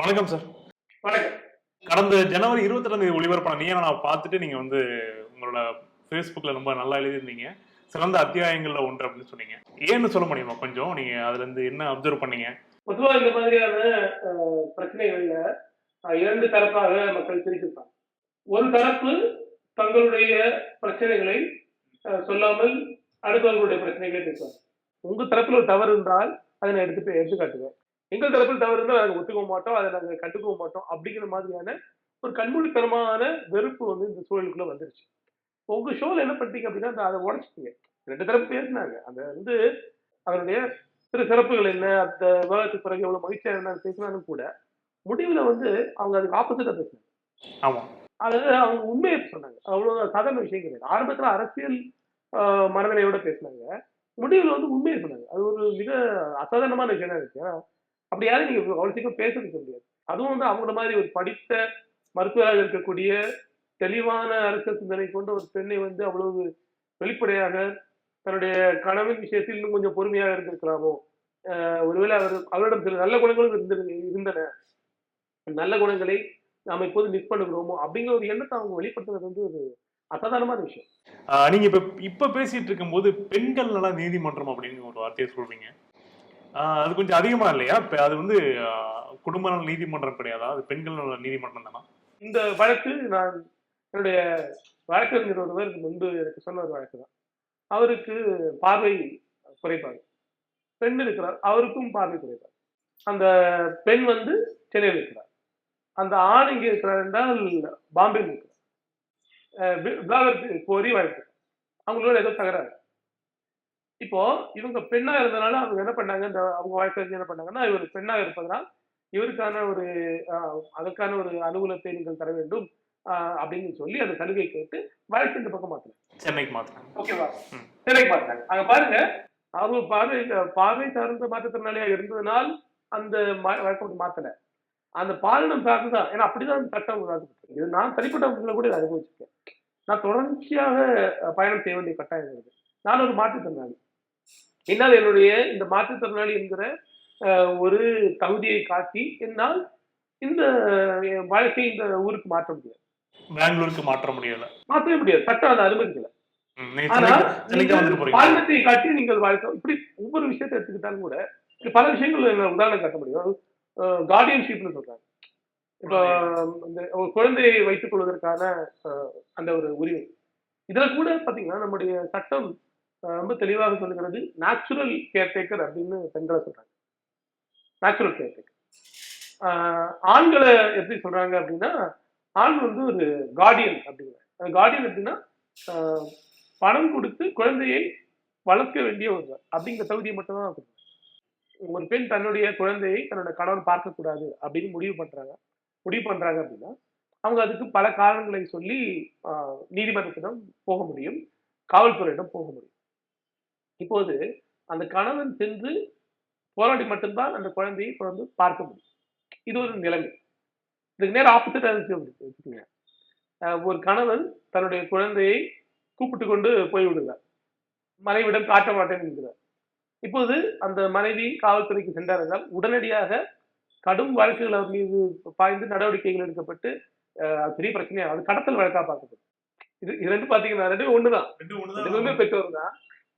வணக்கம் சார் வணக்கம். கடந்த ஜனவரி இருபத்தி தேதி ஒளிபரப்பான நீ நான் பார்த்துட்டு நீங்க வந்து உங்களோட ஃபேஸ்புக்ல ரொம்ப நல்லா எழுதியிருந்தீங்க. சிறந்த அத்தியாயங்கள்ல ஒன்று அப்படின்னு சொன்னீங்க. ஏன்னு சொல்ல முடியுமா? கொஞ்சம் நீங்க அதுல இருந்து என்ன அப்சர்வ் பண்ணீங்க? பொதுவா இந்த மாதிரியான பிரச்சனைகள்ல இரண்டு தரப்பாக மக்கள் பிரிச்சிருப்பாங்க ஒரு தரப்பு தங்களுடைய பிரச்சனைகளை சொல்லாமல் அடுத்தவர்களுடைய பிரச்சனைகளை பேசுவாங்க உங்க தரப்புல ஒரு தவறு இருந்தால் அதை நான் எடுத்து எடுத்து காட்டுவேன் எங்கள் தரப்பில் தவறு இருந்தால் அதை ஒத்துக்கவும் மாட்டோம் அதை நாங்கள் கண்டுக்கவும் மாட்டோம் அப்படிங்கிற மாதிரியான ஒரு கண்மூடித்தனமான வெறுப்பு வந்து இந்த சூழலுக்குள்ள வந்துருச்சு. உங்க ஷோல என்ன பண்ணிட்டீங்க அப்படின்னா அதை உடச்சிட்டீங்க. ரெண்டு தரப்பு பேசினாங்க. அந்த வந்து அதனுடைய சிறு சிறப்புகள் என்ன அந்த விவாதத்துக்கு பிறகு எவ்வளவு மகிழ்ச்சியா இருந்தாலும் பேசினாலும் கூட முடிவுல வந்து அவங்க அதுக்கு ஆப்போசிட்டா பேசினாங்க. ஆமா. அதாவது அவங்க உண்மையை சொன்னாங்க. அவ்வளவு சாதாரண விஷயம் கிடையாது. ஆரம்பத்துல அரசியல் மனநிலையோட பேசினாங்க. முடிவுல வந்து உண்மையை சொன்னாங்க. அது ஒரு மிக அசாதாரணமான விஷயம் தான் இருக்கு ஏன்னா அப்படி யாரும் நீங்க அவ்வளவு சீக்கிரம் பேச வைக்க முடியாது. அதுவும் வந்து அவங்கள மாதிரி ஒரு படித்த மருத்துவராக இருக்கக்கூடிய தெளிவான அரசியல் சிந்தனை கொண்ட ஒரு பெண்ணை வந்து அவ்வளவு வெளிப்படையாக தன்னுடைய கனவின் விஷயத்தில் இன்னும் கொஞ்சம் பொறுமையாக இருந்திருக்கலாமோ? ஒருவேளை அவர் அவரிடம் சில நல்ல குணங்களும் இருந்திரு இருந்தன. நல்ல குணங்களை நாம இப்போது மிஸ் பண்ணுகிறோமோ? அப்படிங்கிற ஒரு எண்ணத்தை அவங்க வெளிப்படுத்துறது வந்து ஒரு அசாதாரணமான விஷயம். நீங்க இப்ப இப்ப பேசிட்டு இருக்கும்போது பெண்கள் நல்லா நீதிமன்றம் அப்படின்னு ஒரு வார்த்தையை சொல்றீங்க. அது கொஞ்சம் அதிகமா இல்லையா? இப்ப அது வந்து குடும்ப நல நீதிமன்றம் கிடையாதா? அது பெண்கள் நல நீதிமன்றம் தானா? இந்த வழக்கு நான் என்னுடைய வழக்கறிஞர் ஒருவர் முன்பு எனக்கு சொன்ன ஒரு வழக்கு தான். அவருக்கு பார்வை குறைபாடு. பெண் இருக்கிறார் அவருக்கும் பார்வை குறைபாடு. அந்த பெண் வந்து சென்னையில் இருக்கிறார். அந்த ஆண் இங்கே இருக்கிறார் என்றால் பாம்பே இருக்கிறார். அஹ் கோரி வழக்கு. அவங்களோட ஏதோ தகராறு. இப்போ இவங்க பெண்ணா இருந்தனால அவங்க என்ன பண்ணாங்க? இந்த அவங்க வழக்கறிஞர் என்ன பண்ணாங்கன்னா இவர் பெண்ணா இருப்பதனால் இவருக்கான ஒரு அதற்கான ஒரு அனுகூலத்தை நீங்கள் தர வேண்டும் அப்படின்னு சொல்லி அந்த சலுகை கேட்டு வழக்கு இந்த பக்கம் மாத்தினாங்க சென்னைக்கு மாத்திரம் ஓகேவா. சென்னைக்கு மாத்தினாங்க அங்க பாருங்க அவங்க பார்வை பார்வை சார்ந்த மாற்றுத்திறனாளியா இருந்ததுனால் அந்த ம- வழக்கை வந்து மாத்தல. அந்த பாலினம் சார்ந்துதான் ஏன்னா அப்படிதான் அந்த சட்டம். இது நான் தனிப்பட்ட முறையில் கூட இதை அனுபவிச்சிருக்கேன். நான் தொடர்ச்சியாக பயணம் செய்ய வேண்டிய கட்டாயம் இருக்குது. நான் ஒரு மாற்றுத்திறனாளி. என்னால் என்னுடைய இந்த மாற்றுத்திறனாளி என்கிற ஒரு தகுதியை காட்டி என்னால் இந்த அஹ், வாழ்க்கையை இந்த ஊருக்கு மாற்ற முடியாது பெங்களூருக்கு மாற்ற முடியல. மாற்றவே முடியாது. சட்டம் அதை அனுமதிக்கல பாலினத்தை காட்டி நீங்கள் வாழ்க்கை இப்படி ஒவ்வொரு விஷயத்தை எடுத்துக்கிட்டாலும் கூட பல விஷயங்கள் உதாரணம் காட்ட முடியும். கார்டியன்ஷிப்னு சொல்றாங்க. இப்போ இந்த குழந்தையை வைத்துக் கொள்வதற்கான அந்த ஒரு உரிமை. இதுல கூட பாத்தீங்கன்னா நம்முடைய சட்டம் ரொம்ப தெளிவாக சொல்லுகிறது நேச்சுரல் கேர்டேக்கர் அப்படின்னு பெண்களை சொல்றாங்க. நேச்சுரல் கேர்டேக்கர் ஆண்களை எப்படி சொல்றாங்க அப்படின்னா ஆண் வந்து ஒரு கார்டியன் அப்படிங்கிற கார்டியன் எப்படின்னா பணம் கொடுத்து குழந்தையை வளர்க்க வேண்டிய ஒரு அப்படிங்கிற தகுதியை மட்டும்தான் கொடுக்குறாங்க. ஒரு பெண் தன்னுடைய குழந்தையை தன்னோட கணவன் பார்க்கக்கூடாது அப்படின்னு முடிவு பண்றாங்க. முடிவு பண்றாங்க அப்படின்னா அவங்க அதுக்கு பல காரணங்களை சொல்லி நீதிமன்றத்திடம் போக முடியும் காவல்துறையிடம் போக முடியும். இப்போது அந்த கணவன் சென்று போராடி மட்டும்தான் அந்த குழந்தையை தொடர்ந்து பார்க்க முடியும். இது ஒரு நிலைமை. இதுக்கு நேரம் ஆப்போசிட்டா இருந்துச்சு அப்படி வச்சுக்கோங்க. ஒரு கணவன் தன்னுடைய குழந்தையை கூப்பிட்டு கொண்டு போய் விடுகிறார். மனைவிடம் காட்ட மாட்டேன் என்கிறார். இப்போது அந்த மனைவி காவல்துறைக்கு சென்றார் என்றால் உடனடியாக கடும் வழக்குகள் அவர் மீது பாய்ந்து நடவடிக்கைகள் எடுக்கப்பட்டு பெரிய பிரச்சனையா அது கடத்தல் வழக்கா பார்க்கப்படும். இது இது ரெண்டு பாத்தீங்கன்னா ரெண்டு ஒண்ணுதான். ரெண்டுமே பெற்றோர் தான்.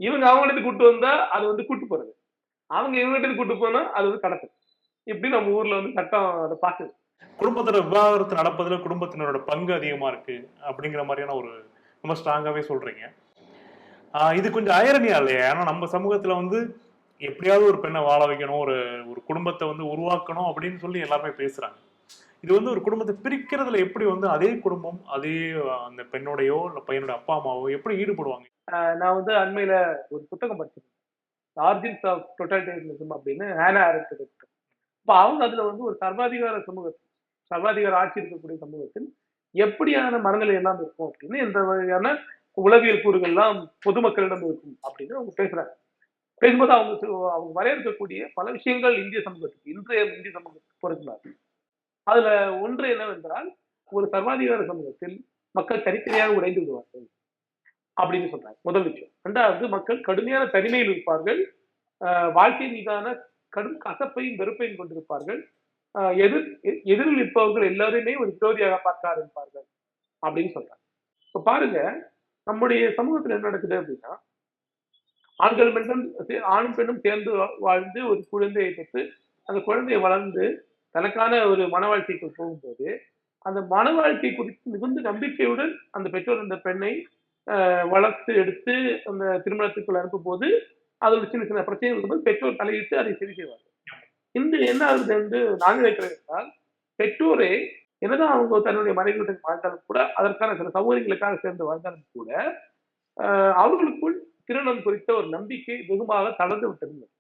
இவங்க அவங்ககிட்ட கூட்டு வந்தா அது வந்து கூட்டு போறது. அவங்க இவங்ககிட்ட கூட்டு போனா அது வந்து கடத்தல் இப்படி நம்ம ஊர்ல வந்து சட்டம் அதை பாக்குது. குடும்பத்தோட விவாகரத்து நடப்பதுல குடும்பத்தினரோட பங்கு அதிகமா இருக்கு அப்படிங்கிற மாதிரியான ஒரு ரொம்ப ஸ்ட்ராங்காவே சொல்றீங்க. இது கொஞ்சம் அயரணியா இல்லையா? ஏன்னா நம்ம சமூகத்துல வந்து எப்படியாவது ஒரு பெண்ணை வாழ வைக்கணும் ஒரு ஒரு குடும்பத்தை வந்து உருவாக்கணும் அப்படின்னு சொல்லி எல்லாருமே பேசுறாங்க. இது வந்து ஒரு குடும்பத்தை பிரிக்கிறதுல எப்படி வந்து அதே குடும்பம் அதே அந்த பெண்ணோடையோ இல்ல பையனோட அப்பா அம்மாவோ எப்படி ஈடுபடுவாங்க? நான் வந்து அண்மையில ஒரு புத்தகம் படிச்சிருக்கேன் ஆர்ஜின்ஸ் ஆஃப் டொட்டாலிட்டேரியனிசம் அப்படின்னு ஹேனா ஆரண்ட் இப்போ அவங்க அதில் வந்து ஒரு சர்வாதிகார சமூகத்தில் சர்வாதிகார ஆட்சி இருக்கக்கூடிய சமூகத்தில் எப்படியான மரங்கள் எல்லாம் இருக்கும் அப்படின்னு எந்த வகையான உளவியல் கூறுகள்லாம் பொதுமக்களிடம் இருக்கும் அப்படின்னு அவங்க பேசுறாங்க. பேசும்போது அவங்க அவங்க வரையறுக்கக்கூடிய பல விஷயங்கள் இந்திய சமூகத்துக்கு இன்றைய இந்திய சமூகத்துக்கு பொருந்தினார் அதுல ஒன்று என்னவென்றால் ஒரு சர்வாதிகார சமூகத்தில் மக்கள் தனித்தனியாக உடைந்து விடுவார்கள். அப்படின்னு சொல்றாங்க. முதல் விஷயம். ரெண்டாவது மக்கள் கடுமையான தனிமையில் இருப்பார்கள். ஆஹ் வாழ்க்கை மீதான கடும் கசப்பையும் வெறுப்பையும் கொண்டிருப்பார்கள். எதிர் எதிரில் இருப்பவர்கள் எல்லாரையுமே ஒரு விரோதியாக பார்க்க ஆரம்பிப்பார்கள் அப்படின்னு சொல்றாங்க. இப்ப பாருங்க நம்முடைய சமூகத்துல என்ன நடக்குது அப்படின்னா ஆண்கள் மட்டும் ஆணும் பெண்ணும் சேர்ந்து வாழ்ந்து ஒரு குழந்தையை பெற்று அந்த குழந்தையை வளர்ந்து தனக்கான ஒரு மன வாழ்க்கைக்குள் போகும்போது அந்த மன வாழ்க்கை குறித்து மிகுந்த நம்பிக்கையுடன் அந்த பெற்றோர் அந்த பெண்ணை வளர்த்து எடுத்து அந்த திருமணத்துக்குள் அனுப்பும் போது அதில் சின்ன சின்ன பிரச்சனைகள் இருக்கும்போது பெற்றோர் தலையிட்டு அதை சரி செய்வாங்க இந்த என்ன ஆகுது வந்து நாங்கள் நினைக்கிறேன் என்றால் பெற்றோரே என்னதான் அவங்க தன்னுடைய மனைவியுடன் வாழ்ந்தாலும் கூட அதற்கான சில சௌகரியங்களுக்காக சேர்ந்து வாழ்ந்தாலும் கூட ஆஹ், அவர்களுக்குள் திருமணம் குறித்த ஒரு நம்பிக்கை வெகுமாக தளர்ந்து விட்டிருந்தது.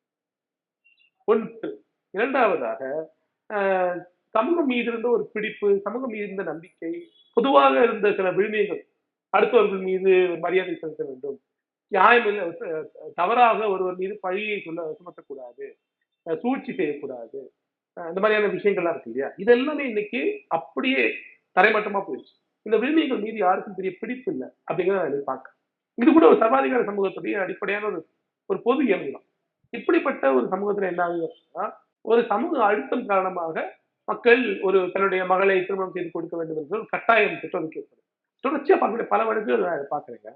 ஒன்று. இரண்டாவதாக ஆஹ், சமூகம் மீது இருந்த ஒரு பிடிப்பு சமூகம் மீது இருந்த நம்பிக்கை பொதுவாக இருந்த சில விழுமியங்கள் அடுத்தவர்கள் மீது மரியாதை செலுத்த வேண்டும். நியாயமில்லை தவறாக ஒருவர் மீது பழியை சொல்ல சுமத்தக்கூடாது. சூழ்ச்சி செய்யக்கூடாது. இந்த மாதிரியான விஷயங்கள்லாம் இருக்கு இல்லையா? இதெல்லாமே இன்னைக்கு அப்படியே தரைமட்டமா போயிடுச்சு. இந்த விழுமியங்கள் மீது யாருக்கும் பெரிய பிடிப்பு இல்லை அப்படிங்கிறத நான் பார்க்க இது கூட ஒரு சர்வாதிகார சமூகத்துடைய அடிப்படையான ஒரு ஒரு பொது இயல்பு தான் இப்படிப்பட்ட ஒரு சமூகத்துல என்ன ஆகுது அப்படின்னா ஒரு சமூக அழுத்தம் காரணமாக மக்கள் ஒரு தன்னுடைய மகளை திருமணம் செய்து கொடுக்க வேண்டும் என்று ஒரு கட்டாயம் திட்டம் ஏற்படும் தொடர்ச்சியா பார்க்கக்கூடிய பல வழக்குகள் நான் பார்க்குறேங்க.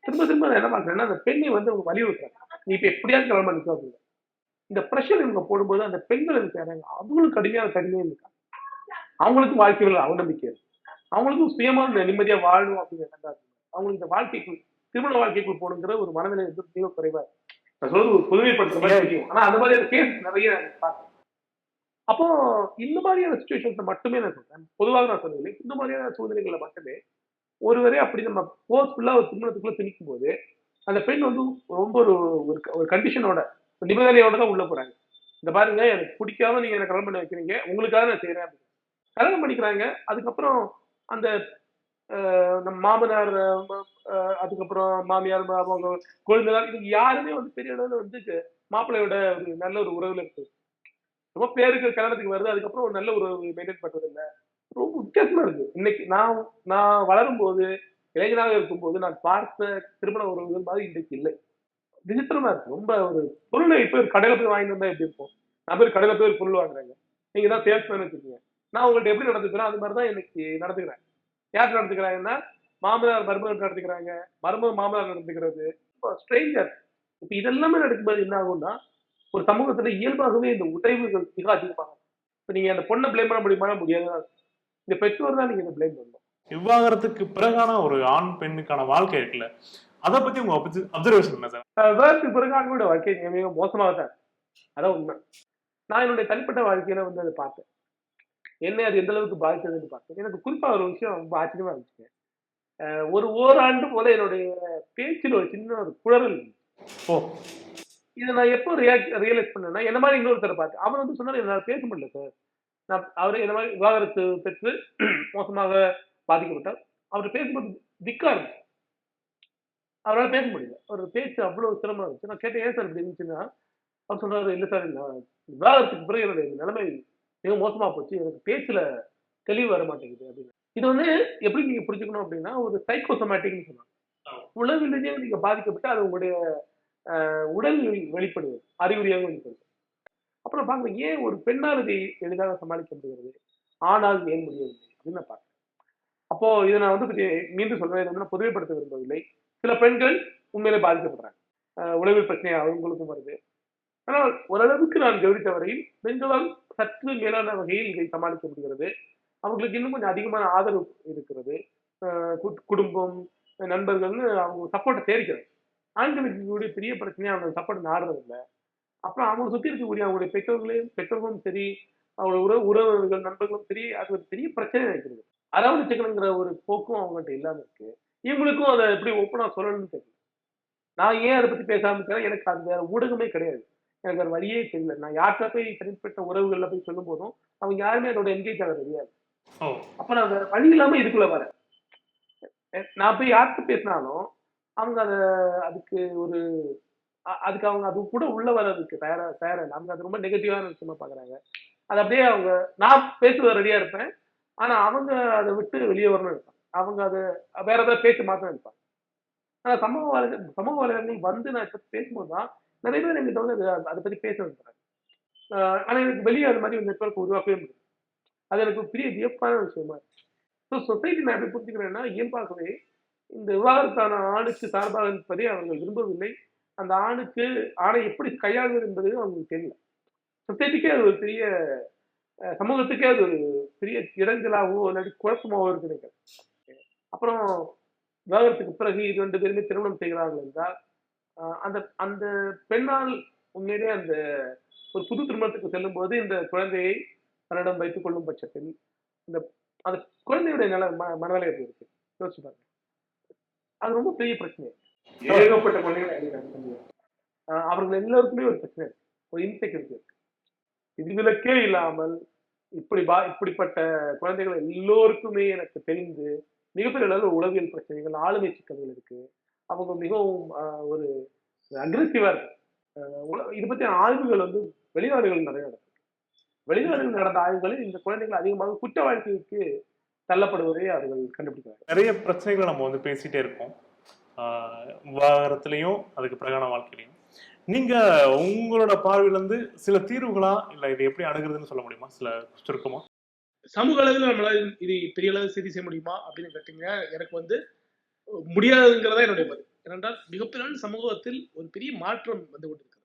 திரும்ப திரும்ப நான் என்ன பார்க்குறேன்னா அந்த பெண்ணை வந்து அவங்க வலியுறுத்துறாங்க. நீ இப்ப எப்படியாவது கிளம்ப நிற்கும் அப்படின்னு இந்த ப்ரெஷர் இவங்க போடும்போது அந்த பெண்கள் இருக்காங்க அவங்களும் கடுமையான தனிமையும் இருக்காங்க. அவங்களுக்கும் வாழ்க்கையில் அவநம்பிக்கை இருக்கு. அவங்களுக்கும் சுயமா இந்த நிம்மதியா வாழணும் அப்படிங்கிற. அவங்களுக்கு இந்த வாழ்க்கைக்குள் திருமண வாழ்க்கைக்குள் போகணுங்கிற ஒரு மனநிலை வந்து மிக குறைவா. நான் சொல்றது ஒரு பொதுமைப்படுத்துற மாதிரி தெரியும். ஆனா அந்த மாதிரியான கேஸ் நிறைய பார்க்கிறேன். அப்போ இந்த மாதிரியான சுச்சுவேஷன்ஸ் மட்டுமே நான் சொல்றேன். பொதுவாக நான் சொல்லவில்லை. இந்த மாதிரியான சூழ்நிலைகளை மட்டுமே ஒருவரே அப்படி நம்ம ஃபோர்ஸ்ஃபுல்லா ஒரு திருமணத்துக்குள்ள திணிக்கும் போது அந்த பெண் வந்து ரொம்ப ஒரு ஒரு- ஒரு கண்டிஷனோட நிபந்தனையோட தான் உள்ள போறாங்க. இந்த பாருங்க எனக்கு பிடிக்காம நீங்க எனக்கு கல்யாணம் பண்ணி வைக்கிறீங்க உங்களுக்காக நான் செய்யறேன் அப்படின்னு. கல்யாணம் பண்ணிக்கிறாங்க அதுக்கப்புறம் அந்த நம்ம மாமனார் அதுக்கப்புறம் மாமியார் அவங்க கொழுந்தனார் இது யாருமே வந்து பெரிய அளவில் வந்து மாப்பிள்ளையோட ஒரு நல்ல ஒரு உறவுல இருக்குது ரொம்ப பேருக்கு கல்யாணத்துக்கு வருது அதுக்கப்புறம் ஒரு நல்ல உறவு மெயின்டைன் பண்ணுறது இல்லை ரொம்ப வித்தியாசமா இருக்கு இன்னைக்கு நான் நான் வளரும் போது இளைஞனாக இருக்கும்போது நான் பார்த்த திருமண உறவுகள் மாதிரி இன்றைக்கு இல்லை. விசித்திரமா இருக்கு. ரொம்ப ஒரு பொருளை இப்போ ஒரு கடையில போய் வாங்கிட்டு வந்தா எப்படி இருக்கும்? நான் போய் கடையில போய் ஒரு பொருள் வாங்குறாங்க. நீங்க தான் சேல்ஸ்மேன் வச்சுக்கோங்க. நான் உங்கள்கிட்ட எப்படி நடந்துக்கிறேன் அது மாதிரி தான் இன்னைக்கு நடந்துக்கிறேன். யார் நடந்துக்கிறாங்கன்னா மாமனார் மருமகள் நடந்துக்கிறாங்க. மருமக மாமனார் நடந்துக்கிறது. ஸ்ட்ரேஞ்சர் இப்போ இதெல்லாமே நடக்கும்போது என்ன ஆகும்னா ஒரு சமூகத்துல இயல்பாகவே இந்த உடைவுகள் மிக அதிகமாகும். இப்போ நீங்க அந்த பொண்ணை பிளேம் பண்ண முடியுமா? முடியாது. இந்த பெற்றோர் தான் நீங்க ப்ளேம் பண்ணணும்? விவாகரத்துக்கு பிறகான ஒரு ஆண் பெண்ணுக்கான வாழ்க்கை இருக்குல்ல அதை பத்தி உங்க அப்சர்வேஷன் என்ன சார் வேர்க்கு பிறகு ஆண்களோட வாழ்க்கை மிக மிக மோசமாக தான். அதான் உண்மை. நான் என்னுடைய தனிப்பட்ட வாழ்க்கையில வந்து அதை பார்த்தேன். என்ன அது எந்த அளவுக்கு பாதித்ததுன்னு பார்த்தேன். எனக்கு குறிப்பா ஒரு விஷயம் ரொம்ப ஆச்சரியமா இருந்துச்சு. ஒரு ஓராண்டு போல என்னுடைய பேச்சில் ஒரு சின்ன ஒரு இருந்துச்சு. ஓ. இதை நான் எப்போ ரியலைஸ் பண்ணேன்னா என்ன மாதிரி இன்னொருத்தரை பார்த்தேன் அவர் வந்து சொன்னார் என்னால் பேச முடியல சார் அவர் என்ன மாதிரி விவாகரத்து பெற்று மோசமாக பாதிக்கப்பட்டார். அவர் பேசும்போது திக்கா இருந்துச்சு அவரால் பேச முடியல. அவர் பேச்சு அவ்வளவு சிரமம் இருந்துச்சு. நான் கேட்டேன் ஏன் சார் இப்படி இருந்துச்சுன்னா? அவர் சொல்றாரு இல்லை சார் விவாகரத்துக்கு பிறகு என்னுடைய நிலைமை மிக மோசமா போச்சு. எனக்கு பேச்சுல தெளிவு வர மாட்டேங்குது. அப்படின்னு. இது வந்து எப்படி நீங்க புரிஞ்சுக்கணும் அப்படின்னா ஒரு சைக்கோசோமேட்டிக்னு சொன்னாங்க உளவு ரீதியாக நீங்க பாதிக்கப்பட்டு அது உங்களுடைய உடல் வெளிப்படுது. அறிகுறியாக வெளிப்படுது அப்புறம் பாருங்க ஏன் ஒரு பெண்ணால் இதை எளிதாக சமாளிக்க முடிகிறது? ஆனால் ஏன் முடியவில்லை? அப்படின்னு நான் பார்க்குறேன். அப்போ இதை நான் வந்து மீண்டும் சொல்றேன். இதை வந்து நான் பொதுமைப்படுத்த விரும்பவில்லை. சில பெண்கள் உண்மையிலே பாதிக்கப்படுறாங்க. உளவில் பிரச்சனை அவங்களுக்கும் வருது. ஆனால் ஓரளவுக்கு நான் கவனித்த வரையில் பெண்களால் சற்று மேலான வகையில் இதை சமாளிக்க முடிகிறது. அவங்களுக்கு இன்னும் கொஞ்சம் அதிகமான ஆதரவு இருக்கிறது. ஆஹ் குடும்பம் நண்பர்கள்னு அவங்க சப்போர்ட்டை தேடிக்கிறாங்க. ஆண்களுக்கு கூடிய பெரிய பிரச்சனையாக அவங்க சப்போர்ட் நாடுறதில்லை. அப்புறம் அவங்களை சுற்றி இருக்கக்கூடிய அவங்களுடைய பெற்றோர்களையும் பெற்றோர்களும் சரி அவங்களோட உறவு உறவுகள் நண்பர்களும் சரி அது ஒரு பெரிய பிரச்சனை இருக்கிறது அரவணைச்சுக்கணுங்கிற ஒரு போக்கும் அவங்ககிட்ட இல்லாம இருக்கு. இவங்களுக்கும் அதை எப்படி ஒப்பனா சொல்லணும்னு தெரியல. நான் ஏன் அதை பத்தி பேசாம இருக்கிறேன்? எனக்கு அது வேற ஊடகமே கிடையாது. எனக்கு வேற வழியே தெரியல. நான் யார்கிட்ட போய் தனிப்பட்ட உறவுகள்ல போய் சொல்லும் போதும் அவங்க யாருமே அதோட என்கேஜ் ஆக தெரியாது அப்ப நான் வேற வழி இல்லாம இதுக்குள்ள வரேன். நான் போய் யார்கிட்ட பேசினாலும் அவங்க அத அதுக்கு ஒரு அதுக்கு அவங்க அது கூட உள்ள வர்றதுக்கு தயாரா தயாரா இல்லை. அவங்க அது ரொம்ப நெகட்டிவான விஷயமா பாக்குறாங்க. அது அப்படியே அவங்க நான் பேசுவ ரெடியா இருப்பேன். ஆனா அவங்க அதை விட்டு வெளியே வரணும்னு இருப்பாங்க அவங்க அதை வேற ஏதாவது பேச்சு மாத்தணும் இருப்பாங்க ஆனா சமூக வலைதள சமூக வலைதளங்கள் வந்து நான் இப்ப பேசும்போது தான் நிறைய பேர் எங்கிட்ட வந்து அதை- பத்தி பேச விரும்புறாங்க. ஆனா எனக்கு வெளியே அது மாதிரி ஒரு நெட்ஒர்க் உருவாக்கவே முடியும் அது எனக்கு பெரிய வியப்பான விஷயமா ஸோ சொசைட்டி நான் எப்படி புரிஞ்சுக்கிறேன்னா இயல்பாகவே இந்த விவாகரத்தான ஆணுக்கு சார்பாக இருப்பதை அவர்கள் விரும்பவில்லை. அந்த ஆணுக்கு ஆணை எப்படி கையாளுவது என்பது அவங்களுக்கு தெரியல. சொசைட்டிக்கே அது ஒரு பெரிய சமூகத்துக்கே அது ஒரு பெரிய இடைஞ்சலாகவோ இல்லாட்டி குழப்பமாகவோ இருக்கு அப்புறம் விவாகரத்துக்கு பிறகு இது ரெண்டு பேருமே திருமணம் செய்கிறார்கள் என்றால் அந்த அந்த பெண்ணால் உண்மையிலே அந்த ஒரு புது திருமணத்துக்கு செல்லும் போது இந்த குழந்தையை தன்னிடம் வைத்துக் கொள்ளும் பட்சத்தில் இந்த அந்த குழந்தையுடைய நில ம- மனநிலை எப்படி இருக்கு? யோசிச்சு பாருங்க. அது ரொம்ப பெரிய பிரச்சனை. ஏகப்பட்ட குழந்தைகள் அவர்கள் எல்லோருக்குமே ஒரு பிரச்சனை இருக்கு. ஒரு இன்செக்யூரிட்டி இருக்கு. விதிவிலக்கே இல்லாமல் இப்படி பா இப்படிப்பட்ட குழந்தைகள் எல்லோருக்குமே எனக்கு தெரிந்து மிகப்பெரிய அளவில் உளவியல் பிரச்சனைகள் ஆளுமை சிக்கல்கள் இருக்கு. அவங்க மிகவும் ஆஹ், ஒரு அக்ரெசிவா இருக்கு இது பத்தி ஆய்வுகள் வந்து வெளிநாடுகள் நிறைய நடக்குது. வெளிநாடுகள் நடந்த ஆய்வுகளில் இந்த குழந்தைகள் அதிகமாக குற்ற வாழ்க்கைக்கு தள்ளப்படுவதை அவர்கள் கண்டுபிடிக்கிறாங்க நிறைய பிரச்சனைகளை நம்ம வந்து பேசிட்டே இருக்கோம். விவாகரத்துலயும் அதுக்கு பிரகாண வாழ்க்கையிலையும். நீங்க உங்களோட பார்வையிலிருந்து சில தீர்வுகளா இல்ல இது எப்படி அணுகுறதுன்னு சொல்ல முடியுமா? சில சுருக்கமா? சமூக அளவில் நம்மளால இது பெரிய அளவு சரி செய்ய முடியுமா அப்படின்னு கேட்டீங்கன்னா எனக்கு வந்து முடியாதுங்கிறதா என்னுடைய பதில். ஏனென்றால் மிகப்பெரிய சமூகத்தில் ஒரு பெரிய மாற்றம் வந்து கொண்டிருக்கிறது.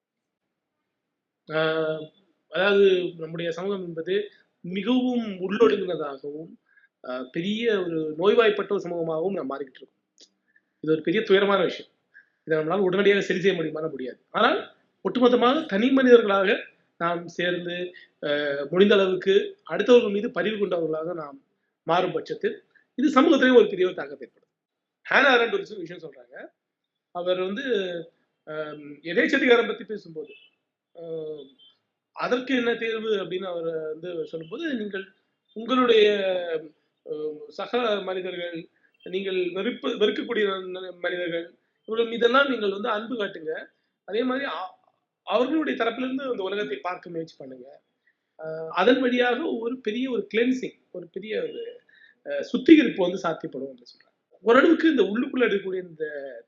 அதாவது நம்முடைய சமூகம் என்பது மிகவும் உள்ளொடுங்கினதாகவும் பெரிய ஒரு நோய்வாய்ப்பட்ட ஒரு சமூகமாகவும் நாம் மாறிக்கிட்டு இருக்கோம். இது ஒரு பெரிய துயரமான விஷயம். இதை நம்மளால் உடனடியாக சரி செய்ய முடியுமான முடியாது. ஆனால் ஒட்டுமொத்தமாக தனி மனிதர்களாக நாம் சேர்ந்து முடிந்த அளவுக்கு அடுத்தவர்கள் மீது பதிவு கொண்டவர்களாக நாம் மாறும் பட்சத்தில் இது சமூகத்திலேயே ஒரு பெரிய ஒரு தாக்கத்தை ஏற்படும் ஹேனா அரண்ட் ஒரு விஷயம் சொல்றாங்க. அவர் வந்து எதேச்சதிகாரம் பத்தி பேசும்போது அதற்கு என்ன தேர்வு அப்படின்னு அவர் வந்து சொல்லும்போது நீங்கள் உங்களுடைய சக மனிதர்கள் நீங்கள் வெறுப்பு வெறுக்கக்கூடிய மனிதர்கள். இவர்கள் மீதெல்லாம் நீங்கள் வந்து அன்பு காட்டுங்க. அதே மாதிரி அவர்களுடைய தரப்பிலிருந்து அந்த உலகத்தை பார்க்க முயற்சி பண்ணுங்க. அதன் வழியாக ஒரு பெரிய ஒரு கிளென்சிங் ஒரு பெரிய ஒரு சுத்திகரிப்பு வந்து சாத்தியப்படும் அப்படின்னு சொல்றாங்க. ஓரளவுக்கு இந்த உள்ளுக்குள்ள இருக்கக்கூடிய இந்த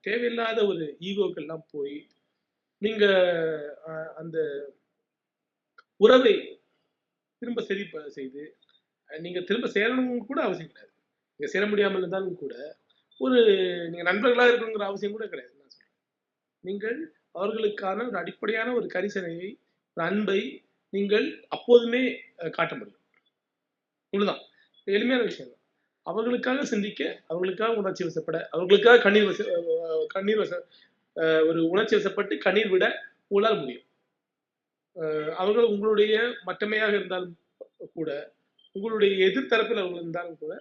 தேவையில்லாத ஒரு ஈகோக்கள் எல்லாம் போய் நீங்க அந்த உறவை திரும்ப சரி செய்து நீங்க திரும்ப சேரணும் கூட அவசியம் கிடையாது. நீங்கள் சேர முடியாமல் இருந்தாலும் கூட ஒரு நீங்க நண்பர்களா இருக்கணுங்கிற அவசியம் கூட கிடையாது நான் சொல்றேன். நீங்கள் அவர்களுக்கான ஒரு அடிப்படையான ஒரு கரிசனையை ஒரு அன்பை நீங்கள் அப்போதுமே காட்ட முடியும். இவ்வளவுதான். எளிமையான விஷயம். தான் அவர்களுக்காக சிந்திக்க அவர்களுக்காக உணர்ச்சி வசப்பட அவர்களுக்காக கண்ணீர் வச கண்ணீர் வச அஹ், ஒரு உணர்ச்சி வசப்பட்டு கண்ணீர் விட உங்களால் முடியும். அஹ், அவர்கள் உங்களுடைய மட்டமையாக இருந்தாலும் கூட உங்களுடைய எதிர்த்தரப்பில் அவர்கள் இருந்தாலும் கூட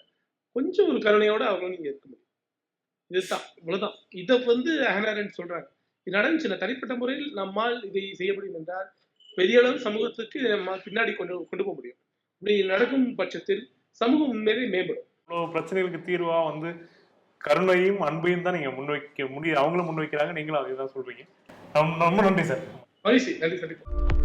கொஞ்சம் ஒரு கருணையோட அவர்கள் நீங்க இருக்க முடியும். இதுதான் இவ்வளவுதான். இதை வந்து ஹேனாரன் சொல்றாங்க இது நடந்துச்சு. தனிப்பட்ட முறையில் நம்மால் இதை செய்ய முடியும் என்றால் பெரிய அளவு சமூகத்துக்கு இதை நம்ம பின்னாடி கொண்டு கொண்டு போக முடியும். இப்படி நடக்கும் பட்சத்தில் சமூகம் உண்மையிலே மேம்படும். இவ்வளவு பிரச்சனைகளுக்கு தீர்வா வந்து கருணையும் அன்பையும் தான் நீங்க முன்வைக்க முடியும் அவங்களும் முன்வைக்கிறாங்க. நீங்களும் அதே தான் சொல்றீங்க ரொம்ப நன்றி சார். நன்றி சந்திப்போம்.